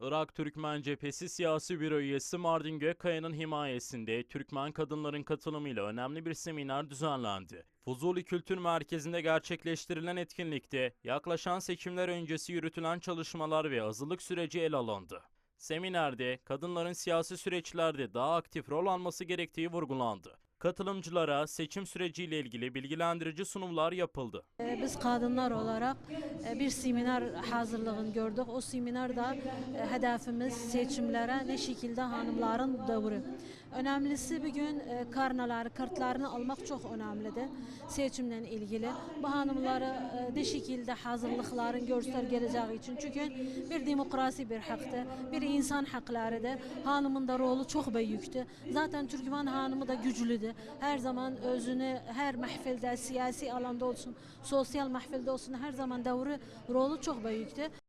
Irak Türkmen Cephesi Siyasi Büro üyesi Mardin Gökkaya'nın himayesinde Türkmen kadınların katılımıyla önemli bir seminer düzenlendi. Fuzuli Kültür Merkezi'nde gerçekleştirilen etkinlikte yaklaşan seçimler öncesi yürütülen çalışmalar ve hazırlık süreci ele alındı. Seminerde kadınların siyasi süreçlerde daha aktif rol alması gerektiği vurgulandı. Katılımcılara seçim süreciyle ilgili bilgilendirici sunumlar yapıldı. Ee, Biz kadınlar olarak e, bir seminer hazırlığını gördük. O seminerde hedefimiz seçimlere ne şekilde hanımların doğru. Önemlisi bugün e, karnaları, kartlarını almak çok önemlidir seçimle ilgili. Bu hanımları e, ne şekilde hazırlıkların göstergeleceği için. Çünkü bir demokrasi bir haktır, bir insan haklarıdır. Hanımın da rolü çok büyüktür. Zaten Türkmen hanımı da güçlüdür. Her zaman özünü her mahfilde, siyasi alanda olsun, sosyal mahfilde olsun her zaman doğru rolü çok büyüktür.